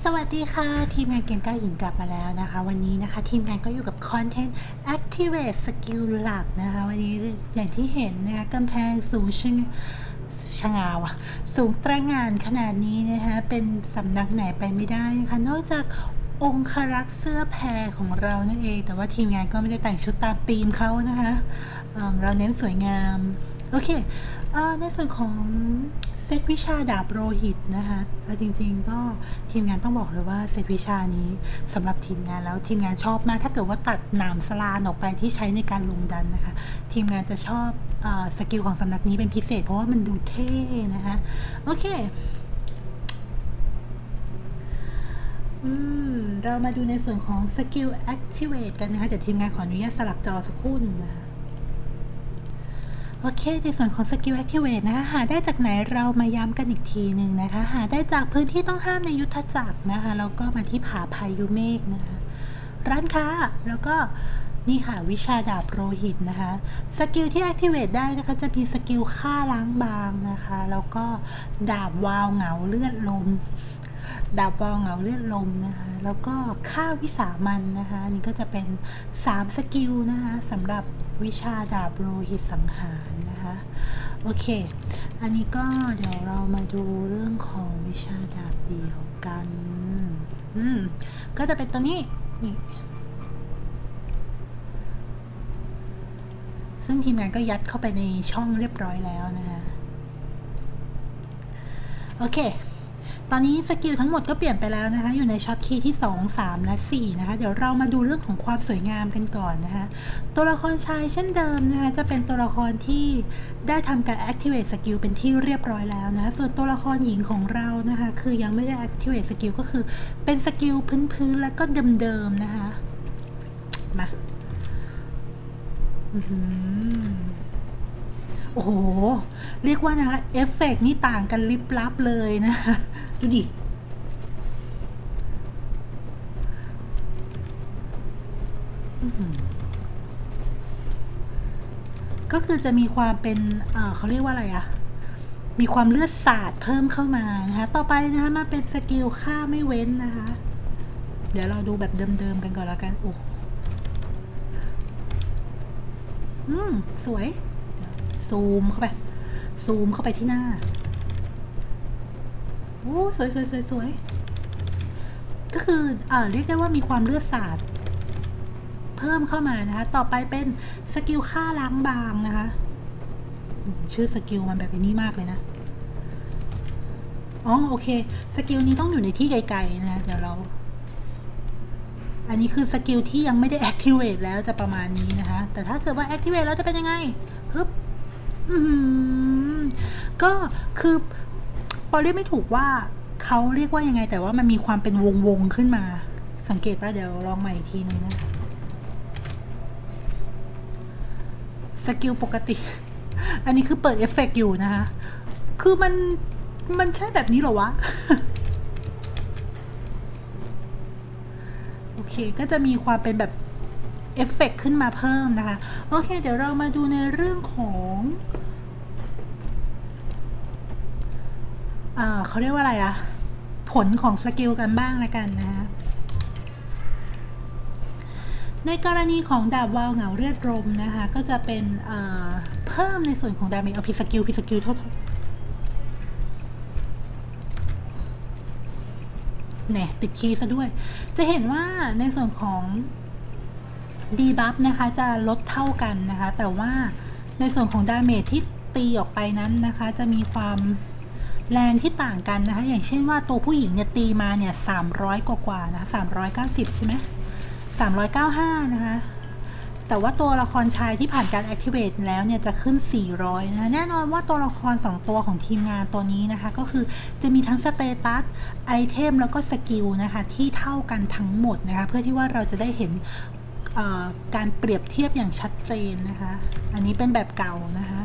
สวัสดีค่ะ ทีมงานเกมก้าวหินกลับมาแล้วนะคะ วันนี้นะคะ ทีมงานก็อยู่กับคอนเทนต์ Activate Skill หลักนะคะ วันนี้อย่างที่เห็นนะคะกำแพงสูงชงชงาวะสูงตระหงานขนาดนี้นะคะเป็นสำนักไหนไปไม่ได้นะคะนอกจากองครักษ์เสื้อแพรของเรานั่นเอง แต่ว่าทีมงานก็ไม่ได้แต่งชุดตามธีมเขานะคะเเราเน้นสวยงาม โอเคเอในส่วนของ ซตวิชาดาบโรหิตนะคะเอาจริงๆก็ทีมงานต้องบอกเลยว่าเซตวิชานี้สำหรับทีมงานแล้วทีมงานชอบมาก ถ้าเกิดว่าตัดหนามสลานออกไปที่ใช้ในการลงดันนะคะ ทีมงานจะชอบอสกิลของสำนักนี้เป็นพิเศษ เพราะว่ามันดูเท่นะคะโอเคอเรามาดูในส่วนของสกิล activate กันนะคะเดี๋ยวทีมงานขออนุญาตสลับจอสักครู่หนึ่งนะคะ โอเค ในส่วนของสกิล Activate นะคะหาได้จากไหนเรามาย้ำกันอีกทีหนึ่งนะคะ หาได้จากพื้นที่ต้องห้ามในยุทธจักรนะคะ แล้วก็มาที่ผาพายุเมฆนะคะ ร้านค้า แล้วก็นี่ค่ะ วิชาดาบโรหิตนะคะ สกิลที่ Activate ได้นะคะ จะมีสกิลฆ่าล้างบางนะคะ แล้วก็ดาบวาวเหงาเลือดลม ดาบวาวเหงาเลือดลมนะคะแล้วก็ฆ่าวิสามันนะคะนนี้ก็จะเป็น 3 สกิลนะคะสำหรับวิชาดาบโลหิตสังหารนะคะโอเค อันนี้ก็เดี๋ยวเรามาดูเรื่องของวิชาดาบเดียวกันอืมก็จะเป็นตัวนี้นี่ซึ่งทีมงานก็ยัดเข้าไปในช่องเรียบร้อยแล้วนะคะโอเค ตอนนี้สกิลทั้งหมดก็เปลี่ยนไปแล้วนะคะ อยู่ในช็อตคีย์ที่ 2 3 และ4นะคะ เดี๋ยวเรามาดูเรื่องของความสวยงามกันก่อนนะคะ ตัวละครชายเช่นเดิมนะคะ จะเป็นตัวละครที่ได้ทำการ activate สกิลเป็นที่เรียบร้อยแล้วนะ ส่วนตัวละครหญิงของเรานะคะ คือยังไม่ได้ activate สกิลก็คือเป็นสกิลพื้นๆ แล้วก็เดิมๆ นะคะ มาอือหือโอ้โห เรียกว่านะคะเอฟเฟกต์นี่ต่างกันลิบลับเลยนะคะ ดูดิ ก็คือจะมีความเป็นเขาเรียกว่าอะไรอะมีความเลือดสาดเพิ่มเข้ามานะคะ ต่อไปนะคะมาเป็นสกิลฆ่าไม่เว้นนะคะ เดี๋ยวเราดูแบบเดิมๆกันก่อนล้วกันโอ้อืม สวย ซูมเข้าไป ซูมเข้าไปที่หน้า โอ้สวยสวยสวยสวยก็คือเอ่อเรียกได้ว่ามีความเลือดสาดเพิ่มเข้ามานะคะ ต่อไปเป็นสกิลฆ่าล้างบางนะคะ ชื่อสกิลมันแบบนี้มากเลยนะอ๋อโอเค สกิลนี้ต้องอยู่ในที่ไกลๆนะเดี๋ยวเรา อันนี้คือสกิลที่ยังไม่ได้ activate แล้วจะประมาณนี้นะคะ แต่ถ้าเกิดว่า activate แล้วจะเป็นยังไงฮึบก็คือ ปอเรียกไม่ถูกว่าเขาเรียกว่ายังไง แต่ว่ามันมีความเป็นวงวงๆขึ้นมา สังเกตป่ะเดี๋ยวลองใหม่อีกทีนึงนะสกิลปกติ อันนี้คือเปิดเอฟเฟกต์อยู่นะคะ คือมันมันใช่แบบนี้เหรอวะ โอเค ก็จะมีความเป็นแบบเอฟเฟกต์ขึ้นมาเพิ่มนะคะ โอเค เดี๋ยวเรามาดูในเรื่องของ เขาเรียกว่าอะไรอะผลของสกิลกันบ้างละกันนะคะในกรณีของดาบวาวเหงาเลือดรมนะคะ ก็จะเป็นเพิ่มในส่วนของดาเมจเอาพิสกิลพิสกิลโทษแหน่ยติดคีย์ซะด้วย จะเห็นว่าในส่วนของดีบัฟนะคะ จะลดเท่ากันนะคะ แต่ว่าในส่วนของดาเมจที่ตีออกไปนั้นนะคะ จะมีความ แรงที่ต่างกันนะคะ อย่างเช่นว่าตัวผู้หญิงเนี่ยตีมาเนี่ยสามร้อยกว่าๆนะสามร้อยเก้าสิบใช่ไหม395นะคะแต่ว่าตัวละครชายที่ผ่านการ activate แล้วเนี่ยจะขึ้น 400นะคะแน่นอนว่าตัวละคร 2 ตัวของทีมงานตัวนี้นะคะ ก็คือจะมีทั้งสเตตัสไอเทมแล้วก็สกิลนะคะ ที่เท่ากันทั้งหมดนะคะ เพื่อที่ว่าเราจะได้เห็น การเปรียบเทียบอย่างชัดเจนนะคะ อันนี้เป็นแบบเก่านะคะ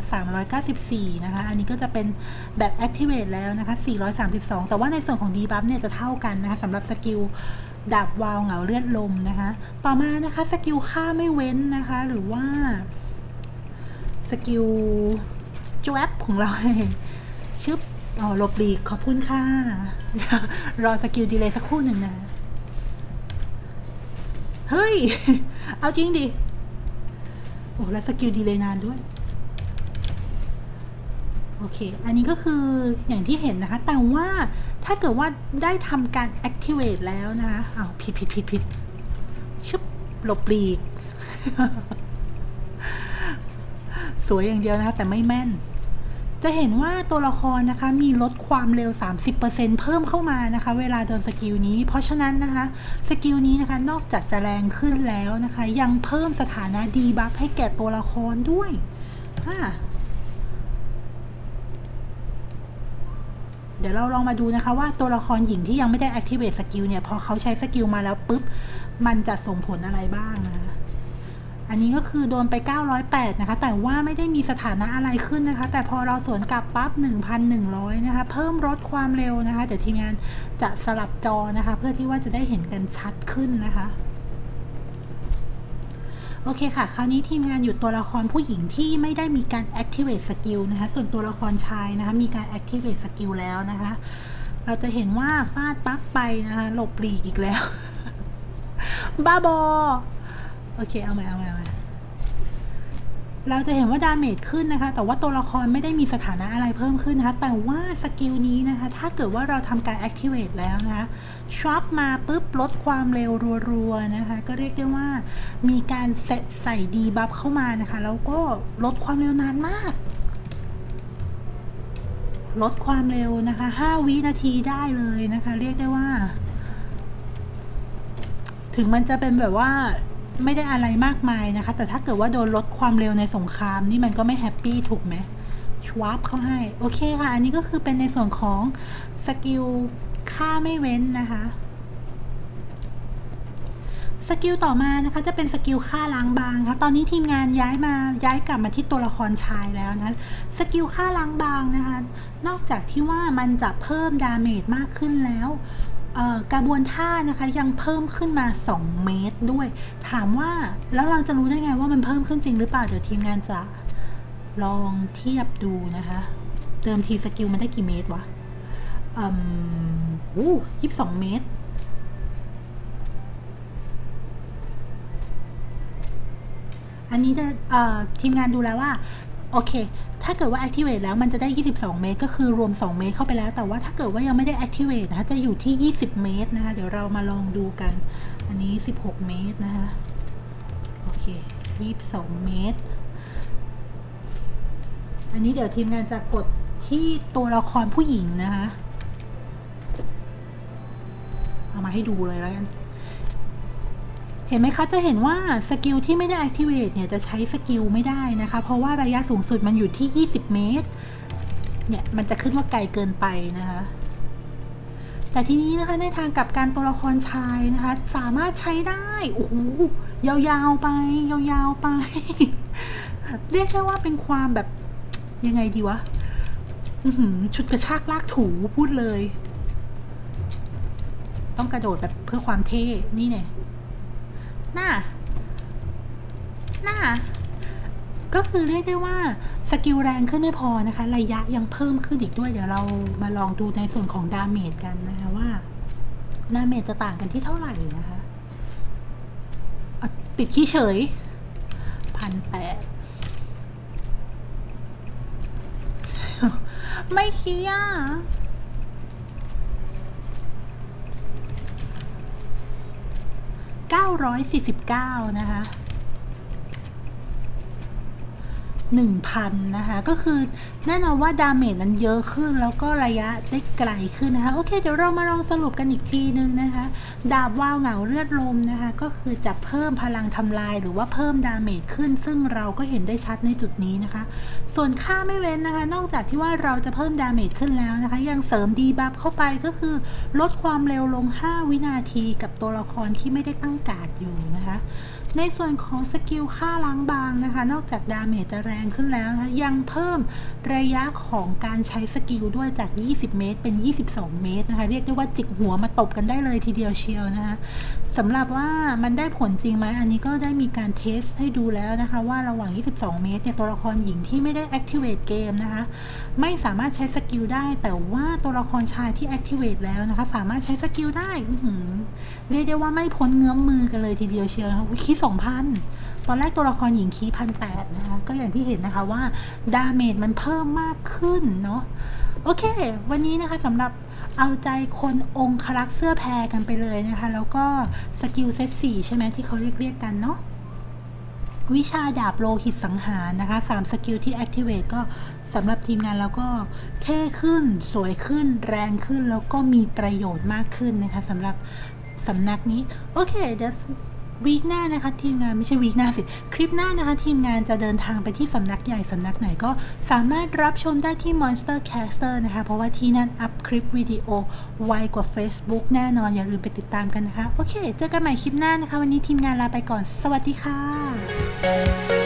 394 นะคะ อันนี้ก็จะเป็นแบบ activate แล้วนะคะ 432 แต่ว่าในส่วนของ debuff เนี่ยจะเท่ากันนะคะสำหรับสกิลดาบวาวเหงาเลือดลมนะคะ ต่อมานะคะสกิลฆ่าไม่เว้นนะคะ หรือว่าสกิลจวบของเราชึบอ๋อหลบหลีกขอบคุณค่ะ รอสกิลดีเลย์สักครู่หนึ่งนะ เฮ้ย เอาจริงดิ โอ้แล้วสกิลดีเลยนานด้วย โอเค อันนี้ก็คืออย่างที่เห็นนะคะ แต่ว่าถ้าเกิดว่าได้ทำการ activate แล้วนะคะอ้าวผิดผิดผิดผิดชึบหลบหลีก สวยอย่างเดียวนะคะ แต่ไม่แม่น จะเห็นว่าตัวละครนะคะมีลดความเร็ว 30%เพิ่มเข้ามานะคะ เวลาโดนสกิลนี้ เพราะฉะนั้นนะคะสกิลนี้นะคะนอกจากจะแรงขึ้นแล้วนะคะ ยังเพิ่มสถานะดีบัฟให้แก่ตัวละครด้วยอ่าเดี๋ยวเราลองมาดูนะคะว่าตัวละครหญิงที่ยังไม่ได้ activate สกิลเนี่ย พอเขาใช้สกิลมาแล้วปุ๊บ มันจะส่งผลอะไรบ้างนะคะ อันนี้ก็คือโดนไป 908 นะคะ แต่ว่าไม่ได้มีสถานะอะไรขึ้นนะคะ แต่พอเราสวนกลับปั๊บ 1,100 นะคะ เพิ่มลดความเร็วนะคะ เดี๋ยวทีมงานจะสลับจอนะคะ เพื่อที่ว่าจะได้เห็นกันชัดขึ้นนะคะโอเคค่ะ คราวนี้ทีมงานอยู่ตัวละครผู้หญิงที่ไม่ได้มีการ activate skill นะคะ ส่วนตัวละครชายนะคะ มีการ activate skill แล้วนะคะ เราจะเห็นว่าฟาดปั๊บไปนะคะ หลบหลีกอีกแล้ว บ้าบอ โอเค เอาใหม่เอาใหม่เอาใหม่เราจะเห็นว่าดาเมจขึ้นนะคะ แต่ว่าตัวละครไม่ได้มีสถานะอะไรเพิ่มขึ้นนะคะ แต่ว่าสกิลนี้นะคะ ถ้าเกิดว่าเราทำการ activate แล้วนะคะช็อปมาปุ๊บลดความเร็วรัวๆนะคะ ก็เรียกได้ว่ามีการเซตใส่ดีบัฟเข้ามานะคะ แล้วก็ลดความเร็วนานมาก ลดความเร็วนะคะ 5 วินาทีได้เลยนะคะ เรียกได้ว่า ถึงมันจะเป็นแบบว่า ไม่ได้อะไรมากมายนะคะ แต่ถ้าเกิดว่าโดนลดความเร็วในสงครามนี่มันก็ไม่แฮปปี้ถูกไหมชวาร์ปเขาให้ โอเคค่ะ อันนี้ก็คือเป็นในส่วนของสกิลฆ่าไม่เว้นนะคะสกิลต่อมานะคะจะเป็นสกิลฆ่าล้างบางค่ะตอนนี้ทีมงานย้ายมาย้ายกลับมาที่ตัวละครชายแล้วนะสกิลฆ่าล้างบางนะคะ นอกจากที่ว่ามันจะเพิ่มดาเมจมากขึ้นแล้ว กระบวนท่านะคะยังเพิ่มขึ้นมา 2 เมตรด้วย ถามว่าแล้วเราจะรู้ได้ไงว่ามันเพิ่มขึ้นจริงหรือเปล่า เดี๋ยวทีมงานจะลองเทียบดูนะคะ เติมทีสกิลมันได้กี่เมตรวะอืมอู้ยี่สิบสองเมตร อันนี้จะทีมงานดูแล้วว่า โอเค ถ้าเกิดว่า activate แล้วมันจะได้ 22 เมตร ก็คือรวม 2 เมตรเข้าไปแล้ว แต่ว่าถ้าเกิดว่ายังไม่ได้ activate นะคะจะอยู่ที่ 20 เมตรนะคะ เดี๋ยวเรามาลองดูกัน อันนี้ 16 เมตรนะคะ โอเค 22 เมตร อันนี้เดี๋ยวทีมงานจะกดที่ตัวละครผู้หญิงนะคะ เอามาให้ดูเลยแล้วกัน เห็นไหมคะ จะเห็นว่าสกิลที่ไม่ได้ activate เนี่ยจะใช้สกิลไม่ได้นะคะ เพราะว่าระยะสูงสุดมันอยู่ที่ 20 เมตร เนี่ย มันจะขึ้นว่าไกลเกินไปนะคะ แต่ทีนี้นะคะในทางกับการตัวละครชายนะคะ สามารถใช้ได้ โอ้โห ยาวๆไป ยาวๆไป เรียกได้ว่าเป็นความแบบยังไงดีวะชุดกระชากลากถูพูดเลย ต้องกระโดดแบบเพื่อความเท่ นี่เนี่ย น่าน่าก็คือเรียกได้ว่าสกิลแรงขึ้นไม่พอนะคะ ระยะยังเพิ่มขึ้นอีกด้วย เดี๋ยวเรามาลองดูในส่วนของดาเมจกันนะคะว่าดาเมจจะต่างกันที่เท่าไหร่นะคะอะติดขี้เฉยพันแปดไม่ขี้อะ 949 นะคะ 1,000 นะคะ ก็คือแน่นอนว่าดาเมจนั้นเยอะขึ้น แล้วก็ระยะได้ไกลขึ้นนะคะ โอเค เดี๋ยวเรามาลองสรุปกันอีกทีนึงนะคะ ดาบว่าวเหงาเลือดลมนะคะ ก็คือจะเพิ่มพลังทำลายหรือว่าเพิ่มดาเมจขึ้น ซึ่งเราก็เห็นได้ชัดในจุดนี้นะคะ ส่วนค่าไม่เว้นนะคะ นอกจากที่ว่าเราจะเพิ่มดาเมจขึ้นแล้วนะคะ ยังเสริมดีบัฟเข้าไปก็คือลดความเร็วลง 5 วินาทีกับตัวละครที่ไม่ได้ตั้งการ์ดอยู่นะคะ ในส่วนของสกิลค่าล้างบางนะคะ นอกจากดาเมจจะแรงขึ้นแล้วนะคะยังเพิ่มระยะของการใช้สกิลด้วยจาก 20 เมตร เป็น 22 เมตรนะคะ เรียกได้ว่าจิกหัวมาตบกันได้เลยทีเดียวเชียวนะคะสำหรับว่ามันได้ผลจริงไหมอันนี้ก็ได้มีการเทสให้ดูแล้วนะคะว่าระหว่าง 22 เมตรเนี่ยตัวละครหญิงที่ไม่ได้ activate เกมนะคะ ไม่สามารถใช้สกิลได้ แต่ว่าตัวละครชายที่ activate แล้วนะคะ สามารถใช้สกิลได้เรียกได้ว่าไม่พ้นเงื้อมมือกันเลยทีเดียวเชียวนะคะอุ๊ยคีสองพันตอนแรกตัวละครหญิงคีพันแปดนะคะ ก็อย่างที่เห็นนะคะว่าดาเมจมันเพิ่มมากขึ้นเนาะ โอเค วันนี้นะคะสำหรับเอาใจคนองครักษ์เสื้อแพรกันไปเลยนะคะ แล้วก็สกิลเซตสี่ใช่ไหมที่เขาเรียกเรียกกันเนาะวิชาดาบโลหิตสังหารนะคะ3สกิลที่ activate ก็สำหรับทีมงานเราก็เท่ขึ้นสวยขึ้น แรงขึ้น แล้วก็มีประโยชน์มากขึ้นนะคะสำหรับสำนักนี้ โอเคเดี๋ยว วีคหน้านะคะทีมงานไม่ใช่วีคหน้าสิ คลิปหน้านะคะ ทีมงานจะเดินทางไปที่สำนักใหญ่สำนักไหนก็สามารถรับชมได้ที่ Monster Caster นะคะ เพราะว่าที่นั่นอัพคลิปวิดีโอไวกว่า Facebook แน่นอน อย่าลืมไปติดตามกันนะคะ โอเค เจอกันใหม่คลิปหน้านะคะ วันนี้ทีมงานลาไปก่อน สวัสดีค่ะ